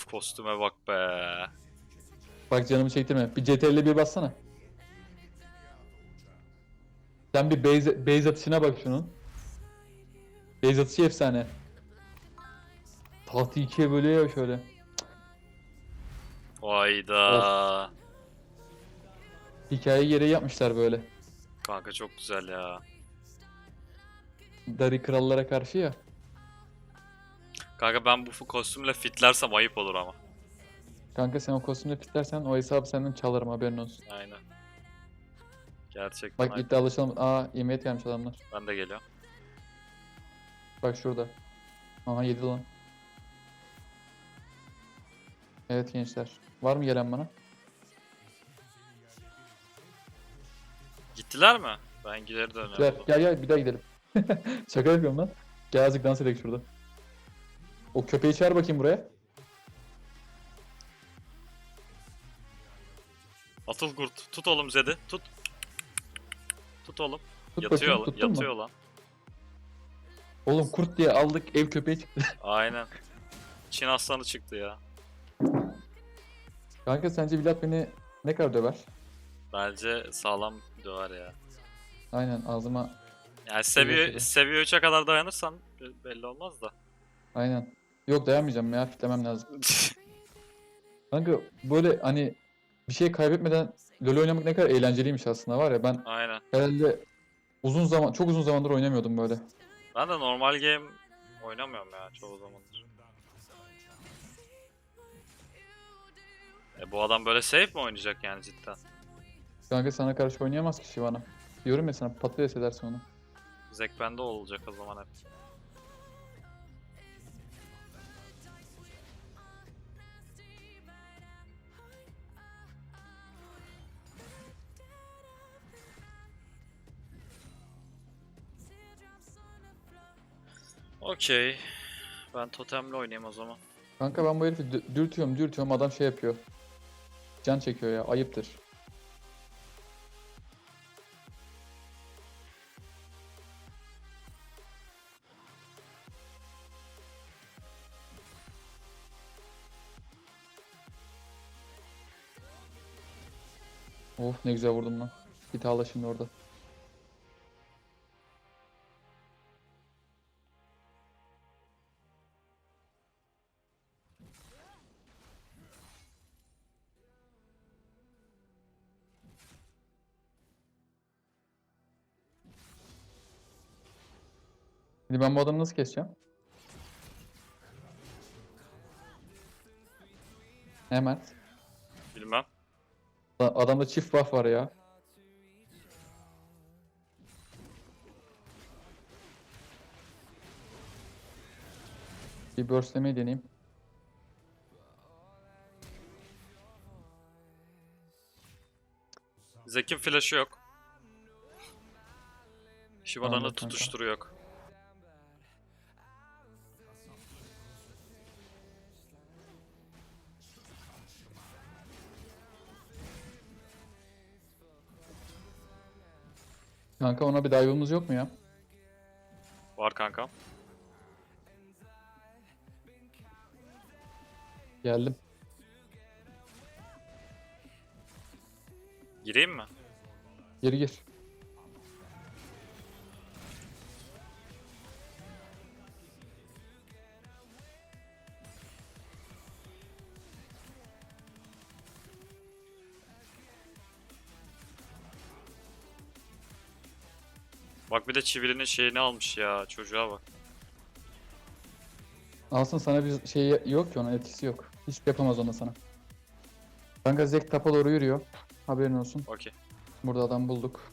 Of kostüme bak be. Bak canımı çektirme. Bir CTRL'e bir bassana. Sen bir base, base atışına bak şunun. Base atışı efsane. Tahtı ikiye bölüyor ya şöyle. Hayda. Hikaye gereği yapmışlar böyle. Kanka çok güzel ya. Dari krallara karşı ya. Kanka ben bu kostümle fitlersem ayıp olur ama. Kanka sen o kostümle fitlersen o hesabı senden çalarım haberin olsun. Aynen. Gerçekten Bak ayıp. iddialaşalım. Aa yemeğe gelmiş adamlar. Ben de geliyorum. Bak şurada. Aha yedi lan. Evet gençler. Var mı gelen bana? Gittiler mi? Ben geri Gel dönüyorum. gel gel bir daha gidelim. Şaka yapıyorum lan. Gel azıcık dans edelim şurada. O köpeği çağır bakayım buraya. Atıl kurt. Tut oğlum Zed'i. Tut. Tut oğlum. Tut yatıyor bakayım lan. tuttun mu? Yatıyor lan. Oğlum kurt diye aldık ev köpeği çıktı. Aynen. Çin aslanı çıktı ya. Kanka sence Vlad beni ne kadar döver? Bence sağlam döver ya. Aynen ağzıma Yani seviye, tabii. seviye 3'e kadar dayanırsan be- belli olmaz da. aynen. Yok dayanmayacağım ya fitlemem lazım. Kanka böyle hani bir şey kaybetmeden LoL oynamak ne kadar eğlenceliymiş aslında var ya ben Aynen. herhalde uzun zaman çok uzun zamandır oynamıyordum böyle. Ben de normal game oynamıyorum ya çoğu zamandır. E bu adam böyle safe mi oynayacak yani cidden? Kanka sana karşı oynayamaz ki Shyvana. Diyorum ya sana patates edersin onu. Zek bende olacak o zaman hep. Okey. Ben totemle oynayayım o zaman. Kanka ben bu herifi dü- dürtüyorum dürtüyorum adam şey yapıyor. Can çekiyor ya ayıptır. Of ne güzel vurdum lan. Git ağla şimdi orada. Şimdi ben bu adamı nasıl keseceğim? Hemen. Bilmem. Adamda çift buff var ya. Bir burstlemeyi deneyeyim. Zek'in flash'ı yok. Anladım kanka. tutuşturu yok. Kanka ona bir dive'ımız yok mu ya? Var kankam. Geldim. Gireyim mi? Geri gir. Bak bir de çivilinin şeyini almış ya çocuğa bak. Alsın sana bir şey yok ki ona etkisi yok. Hiç yapamaz ona sana. Kanka Zek tapa doğru yürüyor. Haberin olsun. Okey. Burada adam bulduk.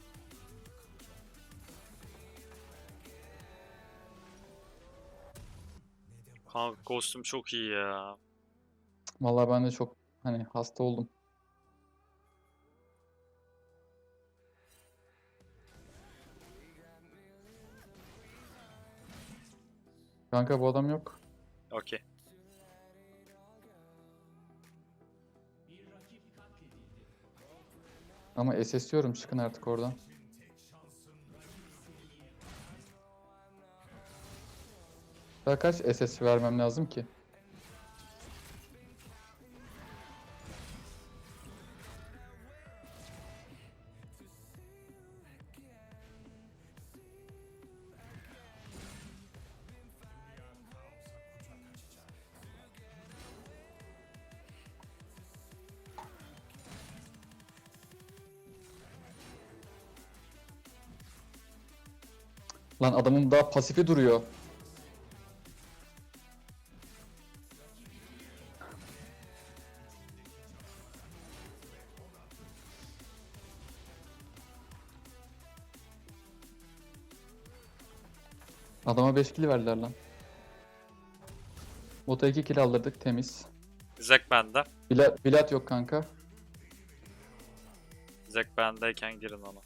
Kanka kostüm çok iyi ya. Vallahi ben de çok hani hasta oldum. Kanka bu adam yok. Okey. Ama SS diyorum çıkın artık oradan. Daha kaç SS vermem lazım ki? Lan adamın daha pasifi duruyor. Adama 5 kill verdiler lan. Bota 2 kill aldırdık temiz. Zek bende. Bilat, bilat yok kanka. Zek bendeyken girin ona.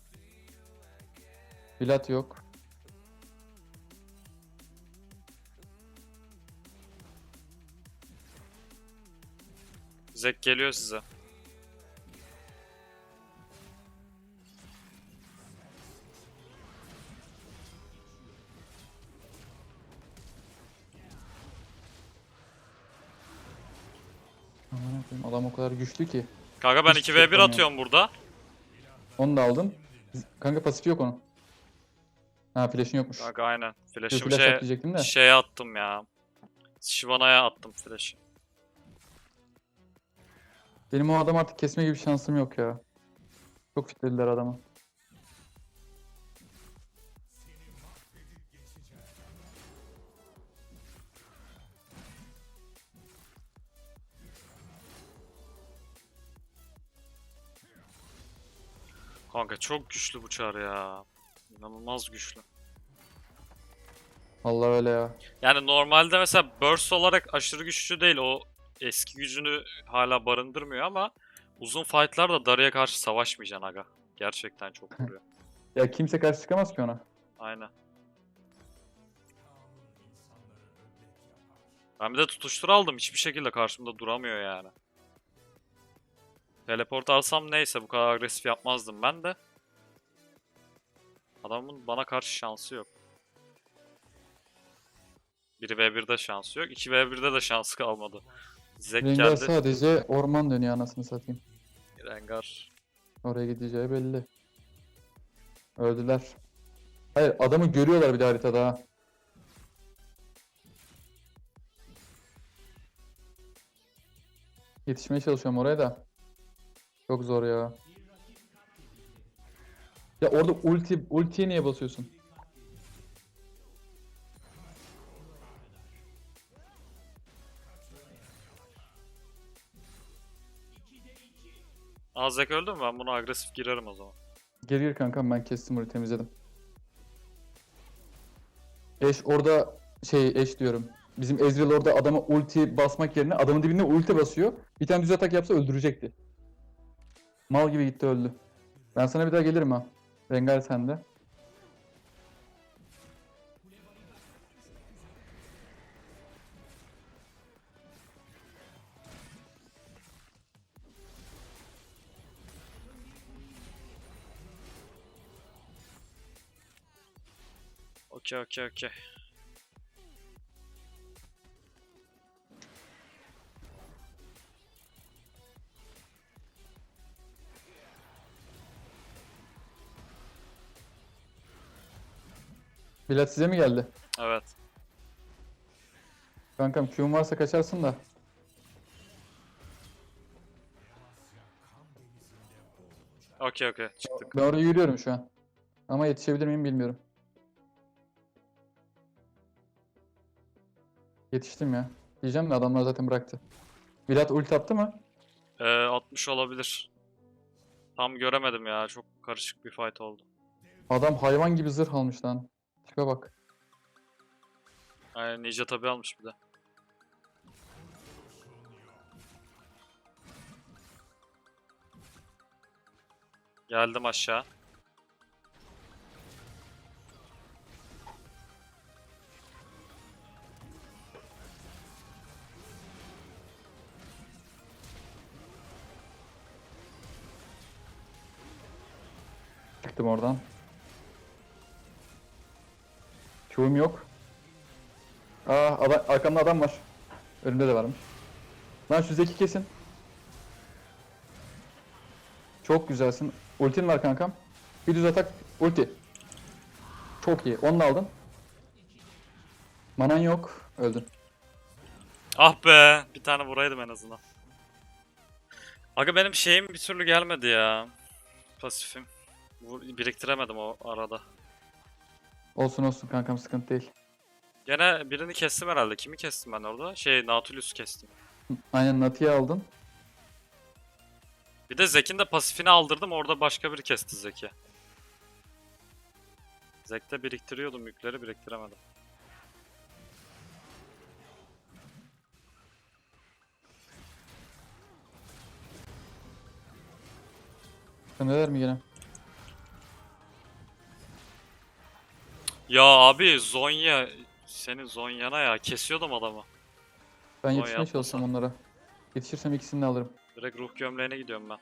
Bilat yok. Zek geliyor size. Aman adam o kadar güçlü ki. Kanka ben Hiçbir şey 2v1 yapamıyorum. atıyorum burada. Onu da aldım. Kanka pasifi yok onun. Ha flash'in yokmuş. Kanka aynen. Flash'ımı flash şey, at diyecektim de. şeye attım ya. Shivana'ya attım flash'ı. Benim o adam artık kesme gibi şansım yok ya. Çok fitlediler adamı. Kanka çok güçlü bu çar ya. İnanılmaz güçlü. Allah öyle ya. Yani normalde mesela burst olarak aşırı güçlü değil. O eski gücünü hala barındırmıyor ama uzun fightlarda Dari'ye karşı savaşmayacaksın aga. Gerçekten çok vuruyor. Ya kimse karşı çıkamaz ki ona. Aynen. Ben bir de tutuştur aldım. Hiçbir şekilde karşımda duramıyor yani. Teleport alsam neyse bu kadar agresif yapmazdım ben de. Adamın bana karşı şansı yok. 1v1'de şansı yok. 2v1'de de şansı kalmadı. Zek Rengar geldi. sadece orman dönüyor anasını satayım. Rengar. Oraya gideceği belli. Öldüler. Hayır adamı görüyorlar bir de haritada ha. Yetişmeye çalışıyorum oraya da. Çok zor ya. Ya orada ulti ultiye niye basıyorsun? Aa Zek öldü mü? Ben buna agresif girerim o zaman. Geri gir kankam ben kestim orayı temizledim. Eş orada şey eş diyorum. Bizim Ezreal orada adama ulti basmak yerine adamın dibine ulti basıyor. Bir tane düz atak yapsa öldürecekti. Mal gibi gitti öldü. Ben sana bir daha gelirim ha. Rengar sende. Okey okey okey. Bilat size mi geldi? Evet. Kankam Q'un varsa kaçarsın da. Okey okey çıktık. Ben oraya yürüyorum şu an. Ama yetişebilir miyim bilmiyorum. Yetiştim ya. Diyeceğim de adamlar zaten bıraktı. Bilat ulti attı mı? Ee, 60 olabilir. Tam göremedim ya. Çok karışık bir fight oldu. Adam hayvan gibi zırh almış lan. Tipe bak. Aynen Ninja tabi almış bir de. Geldim aşağı. Çıktım oradan. Q'um yok. Aa adam, arkamda adam var. Önümde de varmış. Lan şu zeki kesin. Çok güzelsin. Ultin var kankam. Bir düz atak. Ulti. Çok iyi. Onu da aldın. Manan yok. Öldün. Ah be! Bir tane vuraydım en azından. Aga benim şeyim bir türlü gelmedi ya. Pasifim. Vur- biriktiremedim o arada. Olsun olsun kankam sıkıntı değil. Gene birini kestim herhalde. Kimi kestim ben orada? Şey Nautilus'u kestim. Aynen Nati'yi aldın. Bir de Zek'in de pasifini aldırdım. Orada başka biri kesti Zek'i. Zek'te biriktiriyordum yükleri biriktiremedim. Sen neler mi gene? Ya abi Zonya senin Zonya'na ya kesiyordum adamı. Ben yetişmeye çalışsam onlara. Yetişirsem ikisini de alırım. Direkt ruh gömleğine gidiyorum ben.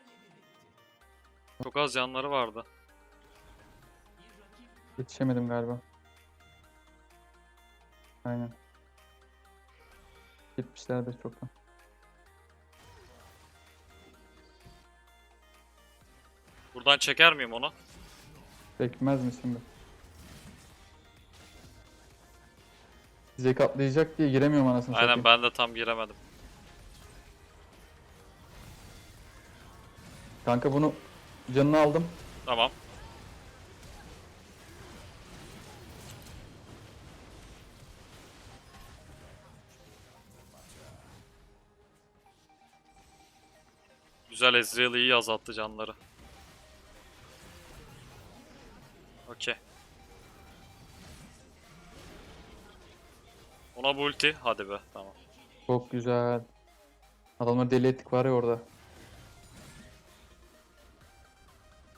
Çok az canları vardı. Yetişemedim galiba. Aynen. Gitmişlerdir çoktan. Buradan çeker miyim onu? Bekmez misin be? Zek atlayacak diye giremiyorum anasını Aynen satayım. ben de tam giremedim. Kanka bunu canını aldım. Tamam. Güzel Ezreal iyi azalttı canları. Okey. Ona bu ulti. Hadi be. Tamam. Çok güzel. Adamları deli ettik var ya orada.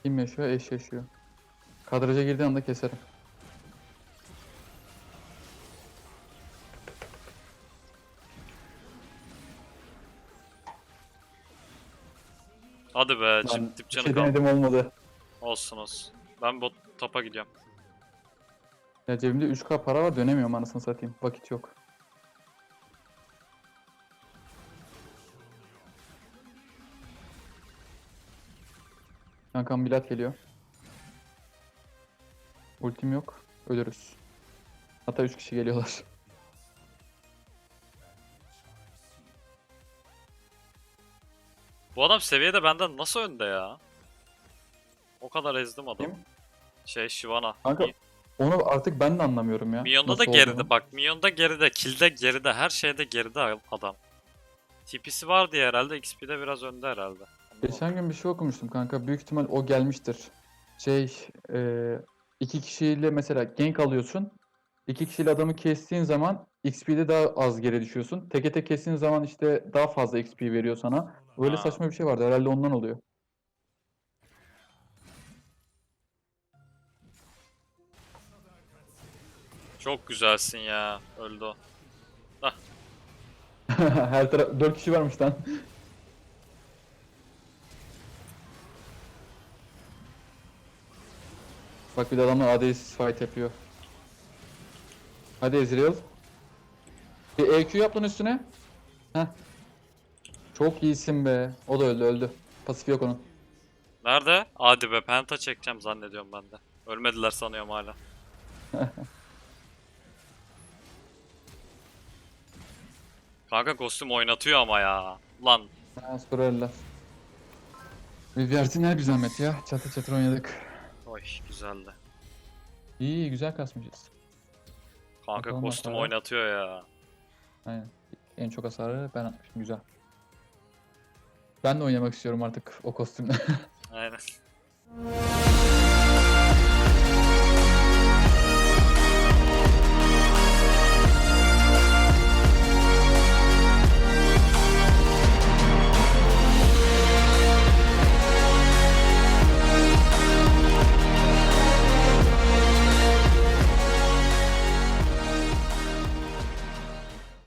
Kim yaşıyor? Eş yaşıyor. Kadraja girdiği anda keserim. Hadi be. Dip bir canı şey kaldı. denedim olmadı. Olsun olsun. Ben bot topa gidiyorum. Ya cebimde 3k para var dönemiyorum anasını satayım. Vakit yok. Kankam bilat geliyor. Ultim yok. Ölürüz. Hatta 3 kişi geliyorlar. Bu adam seviyede benden nasıl önde ya? O kadar ezdim adamı. Kim? Şey Shyvana. Kanka Mi- onu artık ben de anlamıyorum ya. Minyon'da da geride olduğunu. bak. Minyon'da geride, kill'de geride, her şeyde geride adam. TP'si var diye herhalde XP'de biraz önde herhalde. Anlamadım. Geçen gün bir şey okumuştum kanka. Büyük ihtimal o gelmiştir. Şey, e, iki kişiyle mesela gank alıyorsun. İki kişiyle adamı kestiğin zaman XP'de daha az geri düşüyorsun. Teke tek kestiğin zaman işte daha fazla XP veriyor sana. Böyle Ha. saçma bir şey vardı. Herhalde ondan oluyor. Çok güzelsin ya. Öldü o. Her taraf 4 kişi varmış lan. Bak bir de adamlar AD'siz fight yapıyor. Hadi Ezreal. Bir EQ yap lan üstüne. Heh. Çok iyisin be. O da öldü öldü. Pasif yok onun. Nerede? Hadi be penta çekeceğim zannediyorum ben de. Ölmediler sanıyorum hala. Kanka kostüm oynatıyor ama ya. Lan Ha, Sorarlar. Bir versinler bir zahmet ya. Çatır çatır oynadık. oy güzeldi. İyi iyi güzel kasmışız. Kanka Bakalım kostüm hasara. oynatıyor ya. Aynen. En çok hasarı ben atmışım güzel. Ben de oynamak istiyorum artık o kostümle. Aynen.